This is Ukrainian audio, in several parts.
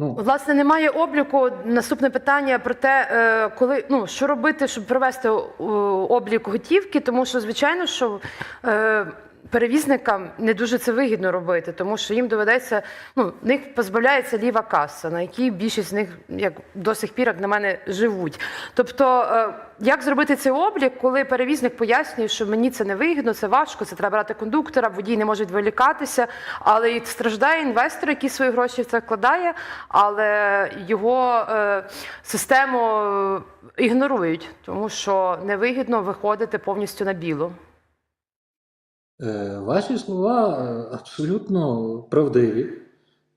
Ну, Власне, немає обліку. Наступне питання про те, е, коли ну що робити, щоб провести е, облік готівки, тому що звичайно, що е, перевізникам не дуже це вигідно робити, тому що їм доведеться, ну них позбавляється ліва каса, на якій більшість з них як до сих пір, як на мене, живуть. Тобто, е, як зробити цей облік, коли перевізник пояснює, що мені це не вигідно, це важко, це треба брати кондуктора, водій не може відволікатися, але і страждає інвестор, який свої гроші в це вкладає, але його е, систему е, ігнорують, тому що невигідно виходити повністю на білу. Е, Ваші слова е, абсолютно правдиві.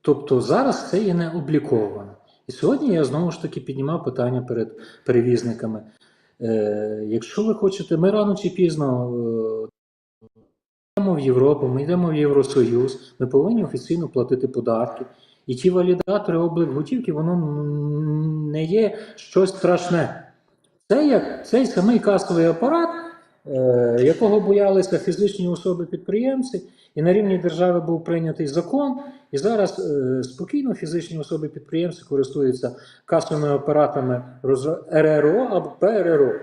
Тобто зараз це є не обліковано. І сьогодні я знову ж таки піднімав питання перед перевізниками. Е, Якщо ви хочете, ми рано чи пізно йдемо в Європу, ми йдемо в Євросоюз, ми повинні офіційно платити податки. І ті валідатори облік готівки, воно не є щось страшне. Це як цей самий касовий апарат, якого боялися фізичні особи-підприємці, і на рівні держави був прийнятий закон, і зараз е, спокійно фізичні особи-підприємці користуються касовими апаратами РРО або ПРРО.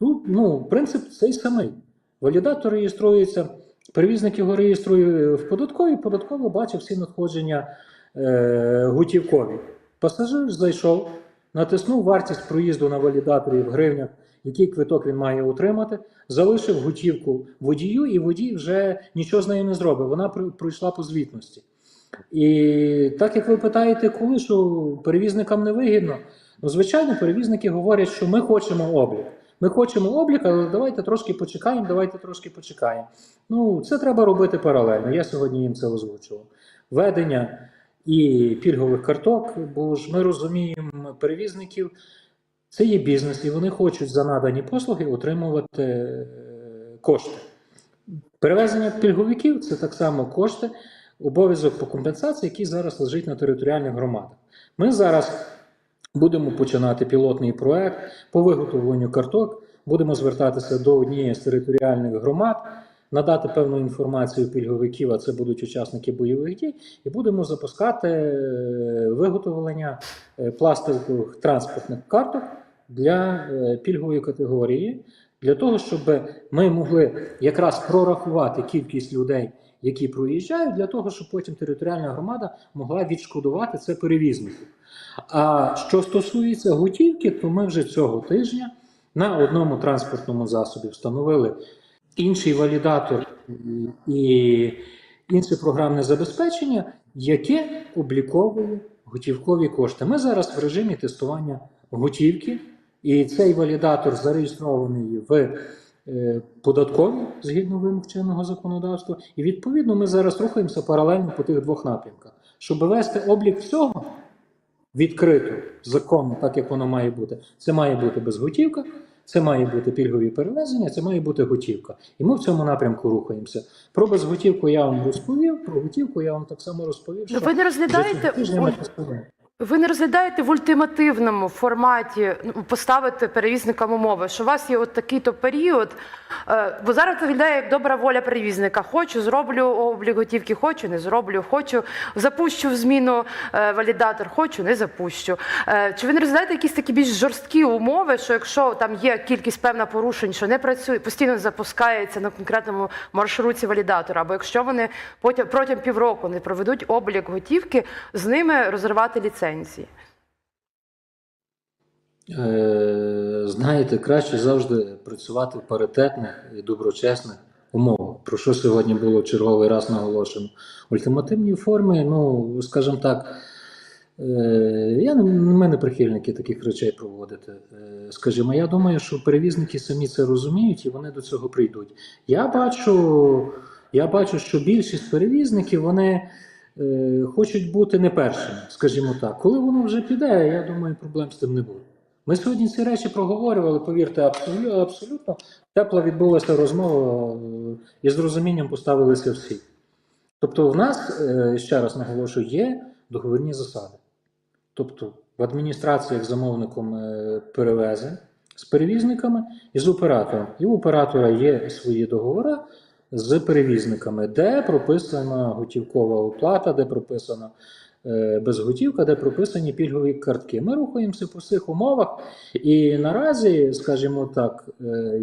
Тут ну, принцип цей самий. Валідатор реєструється, перевізник його реєструє в податковій, податково бачить всі надходження е, готівкові. Пасажир зайшов, натиснув вартість проїзду на валідаторі в гривнях, який квиток він має отримати, залишив готівку водію, і водій вже нічого з нею не зробив. Вона пройшла по звітності. І так як ви питаєте, коли що перевізникам не вигідно, ну звичайно, перевізники говорять, що ми хочемо облік. Ми хочемо облік, але давайте трошки почекаємо, давайте трошки почекаємо. Ну, це треба робити паралельно. Я сьогодні їм це озвучував. Ведення і пільгових карток, бо ж ми розуміємо перевізників, це є бізнес, і вони хочуть за надані послуги отримувати е, кошти. Перевезення пільговиків це так само кошти, обов'язок по компенсації, який зараз лежить на територіальних громадах. Ми зараз будемо починати пілотний проект по виготовленню карток, будемо звертатися до однієї з територіальних громад, надати певну інформацію пільговиків, а це будуть учасники бойових дій, і будемо запускати е, виготовлення е, пластикових транспортних карток для е, пільгової категорії, для того, щоб ми могли якраз прорахувати кількість людей, які проїжджають, для того, щоб потім територіальна громада могла відшкодувати це перевізнику. А що стосується готівки, то ми вже цього тижня на одному транспортному засобі встановили інший валідатор і інше програмне забезпечення, яке обліковує готівкові кошти. Ми зараз в режимі тестування готівки, і цей валідатор зареєстрований в е, податковій згідно вимог чинного законодавства. І відповідно ми зараз рухаємося паралельно по тих двох напрямках, щоб вести облік всього відкрито, законно, так як воно має бути. Це має бути безготівка, це має бути пільгові перевезення, це має бути готівка. І ми в цьому напрямку рухаємося. Про безготівку я вам розповів, про готівку я вам так само розповів. Що ви не розглядаєте Ви не розглядаєте в ультимативному форматі ну, поставити перевізникам умови, що у вас є от такий-то період. Е, бо зараз це виглядає як добра воля перевізника. Хочу, зроблю облік готівки, хочу, не зроблю, хочу, запущу в зміну е, валідатор, хочу, не запущу. Е, чи ви не розглядаєте якісь такі більш жорсткі умови, що якщо там є кількість певна порушень, що не працює, постійно запускається на конкретному маршруті валідатора, або якщо вони потім протягом півроку не проведуть облік готівки, з ними розривати ліцензії. Е, знаєте, краще завжди працювати в паритетних і доброчесних умовах. Про що сьогодні було черговий раз наголошено? В ультимативній формі, ну, скажімо так, е, я ми не прихильники таких речей проводити. Е, скажімо, я думаю, що перевізники самі це розуміють і вони до цього прийдуть. Я бачу, я бачу, що більшість перевізників вони е, хочуть бути не першими, скажімо так. Коли воно вже піде, я думаю, проблем з тим не буде. Ми сьогодні ці речі проговорювали, повірте, абсолютно, абсолютно тепло відбулася розмова е, і з розумінням поставилися всі. Тобто, в нас, е, ще раз наголошую, є договірні засади. Тобто, в адміністрації як замовником перевезень з перевізниками і з оператором. І у оператора є свої договори з перевізниками, де прописана готівкова оплата, де прописано е, безготівка, де прописані пільгові картки. Ми рухаємося по цих умовах, і наразі, скажімо так, е,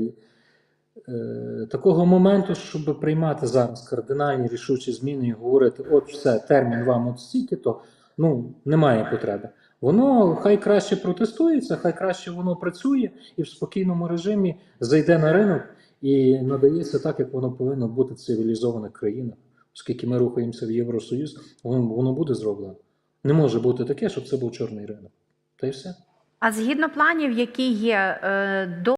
е, такого моменту, щоб приймати зараз кардинальні рішучі зміни і говорити, от все, термін вам от стільки, то ну, немає потреби. Воно хай краще протестується, хай краще воно працює і в спокійному режимі зайде на ринок і надається так, як воно повинно бути в цивілізованих країнах. Оскільки ми рухаємося в Євросоюз, воно, воно буде зроблено. Не може бути таке, щоб це був чорний ринок. Та й все. А згідно планів, які є е, до